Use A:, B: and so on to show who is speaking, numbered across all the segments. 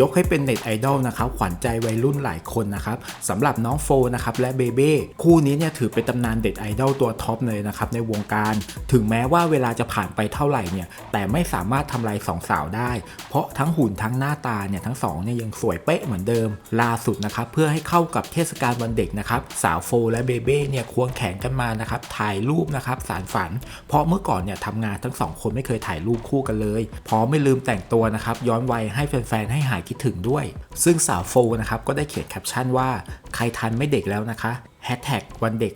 A: ยกให้เป็นเน็ตไอดอลนะครับขวัญใจวัยรุ่นหลายคนนะครับสำหรับน้องโฟนะครับและเบเบ้คู่นี้เนี่ยถือเป็นตำนานเด็ดไอดอลตัวท็อปเลยนะครับในวงการ ถึงแม้ว่าเวลาจะผ่านไปเท่าไหร่เนี่ยแต่ไม่สามารถทำลายสองสาวได้ เพราะทั้งหุ่นทั้งหน้าตาเนี่ยทั้งสองเนี่ยยังสวยเป๊ะเหมือนเดิมล่าสุดนะครับเพื่อให้เข้ากับเทศกาลวันเด็กนะครับสาวโฟและเบเบ้เนี่ยควงแขนกันมานะครับถ่ายรูปนะครับสารฝัน เพราะเมื่อก่อนเนี่ยทำงานทั้งสองคนไม่เคยถ่ายรูปคู่กันเลยพร้อมไม่ลืมแต่งตัวนะครับย้อนวัยให้แฟนๆให้หายคิดถึงด้วย ซึ่งสาวโฟนะครับก็ได้เขียนแคปชั่นว่า ใครทันไม่เด็กแล้วนะคะแฮชแท็กวันเด็ก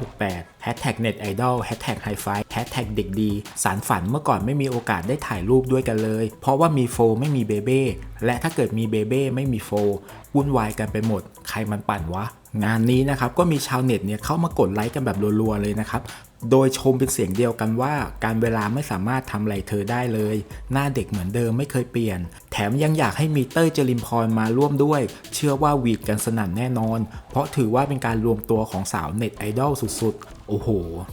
A: 2568 แฮชแท็กเน็ตไอดอลแฮชแท็กไฮไฟแฮชแท็กเด็กดี สารฝันเมื่อก่อนไม่มีโอกาสได้ถ่ายรูปด้วยกันเลย เพราะว่ามีโฟไม่มีเบเบ้และถ้าเกิดมีเบเบ้ไม่มีโฟวุ่นวายกันไปหมด ใครมันปั่นวะ งานนี้นะครับก็มีชาวเน็ตเนี่ยเข้ามากดไลค์กันแบบรัวๆเลยนะครับโดยชมเป็นเสียงเดียวกันว่า การเวลาไม่สามารถทำอะไรเธอได้เลย หน้าเด็กเหมือนเดิมไม่เคยเปลี่ยน แถมยังอยากให้มีเต้ยจริมพรมาร่วมด้วย เชื่อว่าวีดกันสนั่นแน่นอน เพราะถือว่าเป็นการรวมตัวของสาวเน็ตไอดอลสุดๆ โอ้โห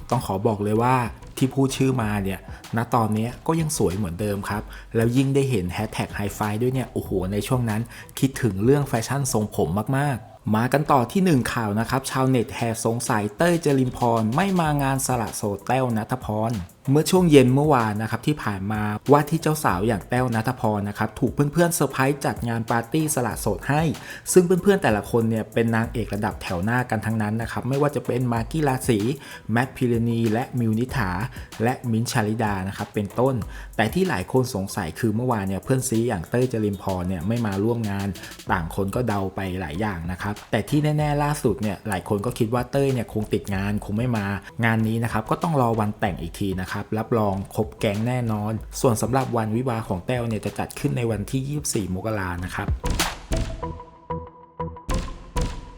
A: ต้องขอบอกเลยว่าที่พูดชื่อมาเนี่ยณตอนนี้ก็ยังสวยเหมือนเดิมครับ แล้วยิ่งได้เห็นแฮชแท็กไฮไฟด้วยเนี่ย โอ้โห ในช่วงนั้นคิดถึงเรื่องแฟชั่นทรงผมมากๆมากันต่อที่หนึ่งข่าวนะครับ ชาวเน็ตแห่สงสัยเต้ยเจริมพร ไม่มางานสละโสดแต้วนัทพร เมื่อช่วงเย็นเมื่อวานนะครับที่ผ่านมาว่าที่เจ้าสาวอย่างแต้วนัทพรนะครับถูกเพื่อนๆเซอร์ไพรส์จัดงานปาร์ตี้สละโสดให้ ซึ่งเพื่อนๆแต่ละคนเนี่ยเป็นนางเอกระดับแถวหน้ากันทั้งนั้นนะครับไม่ว่าจะเป็นมากี้ราศีแมทพิรณีและมิวนิถาและมิ้นชาลิดานะครับเป็นต้น แต่ที่หลายคนสงสัยคือเมื่อวานเนี่ยเพื่อนซีอย่างเต้ยจริมพรเนี่ยไม่มาร่วมงาน ต่างคนก็เดาไปหลายอย่างนะครับแต่ที่แน่ๆล่าสุดเนี่ยหลายคนก็คิดว่าเต้ยเนี่ยคงติดงานคงไม่มางานนี้นะครับก็ต้องรอวันแต่งอีกทีนะครับรับรองครบแก๊งแน่นอน ส่วนสำหรับวันวิวาของแต้วเนี่ยจะจัดขึ้นในวันที่ 24 มกรานะครับ